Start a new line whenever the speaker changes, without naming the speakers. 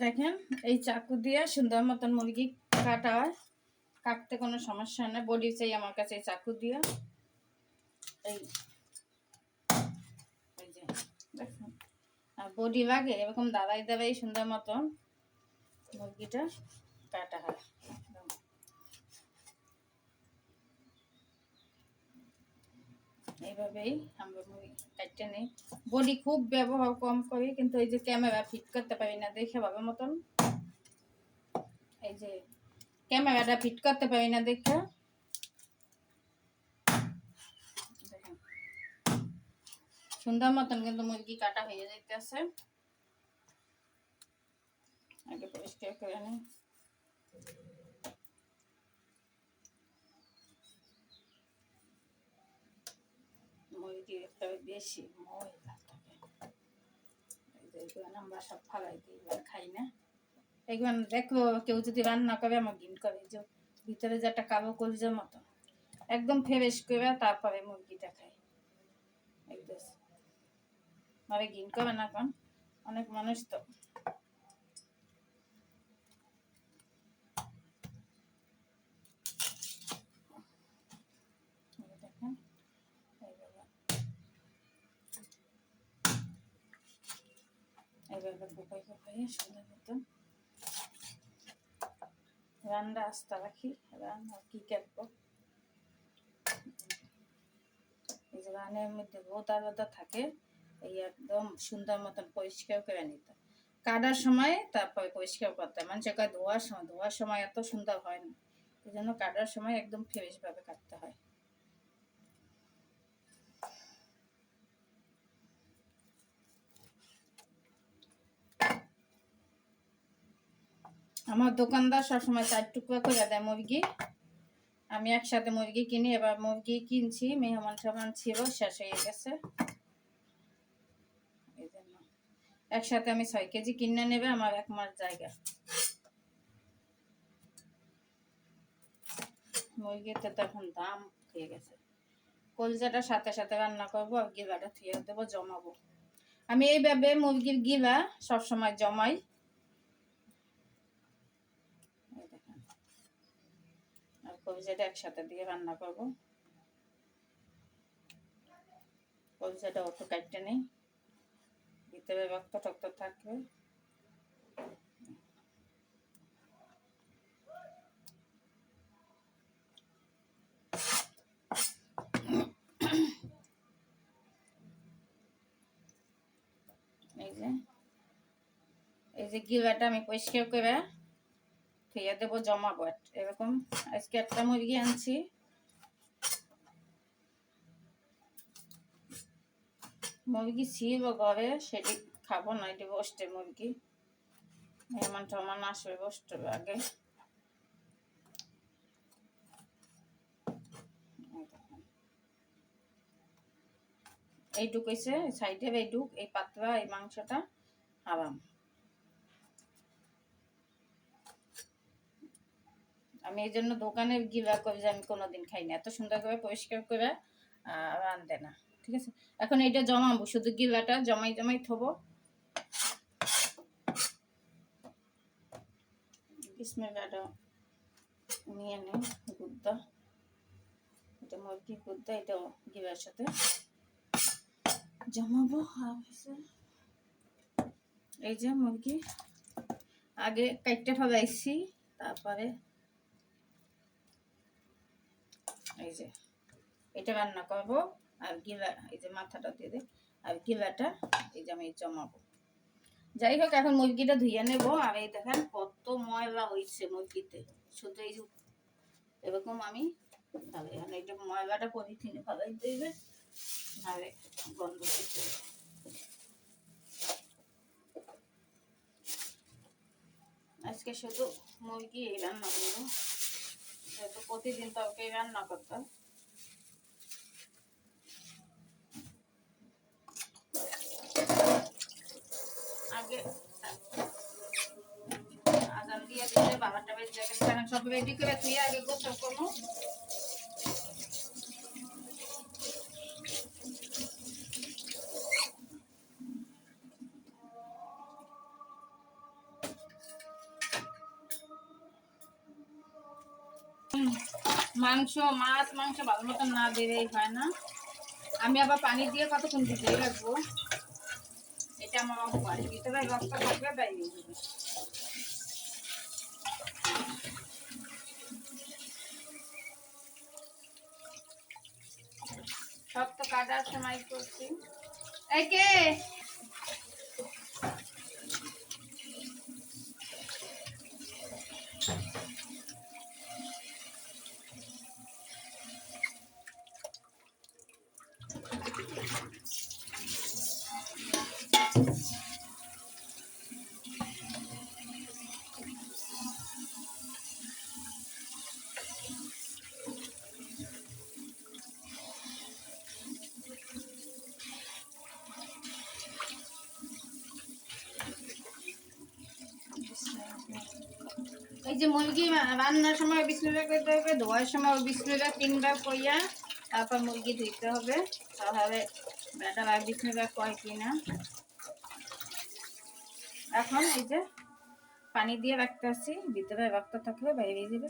দেখেন, এই চাকু দিয়ে সুন্দর মতন মুরগি কাটা হয়। কাটতে কোনো সমস্যা নেই, বডি চাই আমার কাছে এই চাকু দিয়ে। এই দেখুন। আর বডি লাগে, এরকম দাদাই দাদাই সুন্দর মতন মুরগিটা কাটা হয় একদম। এইভাবেই আমরা কাটতে নেই। বডি খুব ব্যবহার কম করি, কিন্তু এই যে ক্যামেরা ফিট করতে পারি না দেখে ভাবে মতন। এই যে ক্যামেরাটা ফিট করতে পারি না দেখে। সুন্দর মতন কিন্তু মুরগি কাটা হয়ে যাইতেছে। আগে পরিষ্কার করে নিই মুরগি একটা বেশি আমরা সব খাই না। এগুলো দেখো, কেউ যদি রান্না করে আমার করে যে ভিতরে যে একটা মতো। একদম ফ্রেশ করে তারপরে মুরগিটা খাই। একদম মানে গিন করে না অনেক মানুষ তো এই দেখেন এইভাবে এইভাবে গোপাই গোপাই সুন্দর মতন রান্না আস্তা রাখি। রান্না কি কাটবো? রানের মধ্যে রোদা রোদা থাকে, এই একদম সুন্দর মতন পরিষ্কার করে নিতে কাটার সময় তারপরে পরিষ্কার করতে হয়। মানুষের কাছে ধোয়ার সময় ধোয়ার সময় এত সুন্দর হয় না। এই জন্য কাটার সময় একদম ফ্রেশ ভাবে কাটতে হয়। আমার দোকানদার সবসময় চার টুকরা করে দেয় মুরগি। আমি একসাথে মুরগি কিনি, এবার মুরগি কিনছি, মেহমান টেহমান ছিল, শেষ হয়ে গেছে। এই জন্য একসাথে আমি ছয় কেজি কিনে নেবে, আমার এক মাস জায়গা। মুরগিতে তো এখন দাম হয়ে গেছে। কলজাটা সাথে সাথে রান্না করব, আর গিলাটা থুয়ে দেবো, জমাবো। আমি এইভাবে মুরগির গিলা সবসময় জমাই এই দেখেন। আর কলজাটা একসাথে দিয়ে রান্না করব। কলজাটা অত কাটতে নেই। ভিতরে রক্ত টক্ত থাকবে। এই যে এই যে গিলাটা আমি পরিষ্কার করে থুয়ে দেবো জমাবো এরকম আজকে একটা মুরগি আনছি। মুরগি ছিল ঘরে, সেটি খাব না এটি বসতে মুরগি। মেহমান টমান আসবে বসতে আগে। এইটুক হয়েছে সাইডের এইটুক, এই পাতলা, এই মাংসটা হারাম। আমি এই জন্য দোকানে গিলা যে আমি কোনোদিন খাই না এত সুন্দর করে পরিষ্কার করে রান্ধে না, ঠিক আছে? এখন এইটা জমাবো, শুধু গিলাটা জমাই জমাই থবো। বিসমিল্লাটা নিয়ে নেই গুদ্দা এটা মুরগি গুদ্দা এটা গিলার সাথে জমাবো এই যে মুরগি, আগে কাইটটা ফেলাইছি, তারপরে এই যে, এটা রান্না করব, আর গিলা, এই যে মাথাটা দিয়ে দে, আর গিলাটা, এই যে আমি জমাবো। যাই হোক, এখন মুরগিটা ধুয়ে নেব, আর এই দেখেন কত ময়লা হয়েছে মুরগিতে। শুধু এই এরকম আমি তাহলে এখন এইটা ময়লাটা পলিথিনে ফেলাই দেবে, নাহলে গন্ধ আজকে শুধু মুরগি রান্না করব। যেহেতু প্রতিদিন তো ওকে রান্না করতে। আগে আজান দিয়ে দিতে বাবারটা বেশ জায়গা সব রেডি করে তুই আগে গোসল করব মাংস, মাছ, মাংস ভালো মতন না দিলেই হয় না। আমি আবার পানি দিয়ে কতক্ষণ দিতেই রাখব? এটা আমার অভ্যাস। ভিতরে রক্ত থাকবে বাইরে সব তো কাটার সময় করছি। এই কে? এই যে মুরগি রান্নার সময় বিষ্ণুটা করতে হবে, ধোয়ার সময় বিষ্ণুটা তিনবার কইয়া তারপর মুরগি ধুইতে হবে। তাহলে বেটা আর বিষ্ণুটা কয় কিনা। এখন এই যে পানি দিয়ে রাখতে আসি ভিতরে রক্ত থাকলে বাইরে যাবে।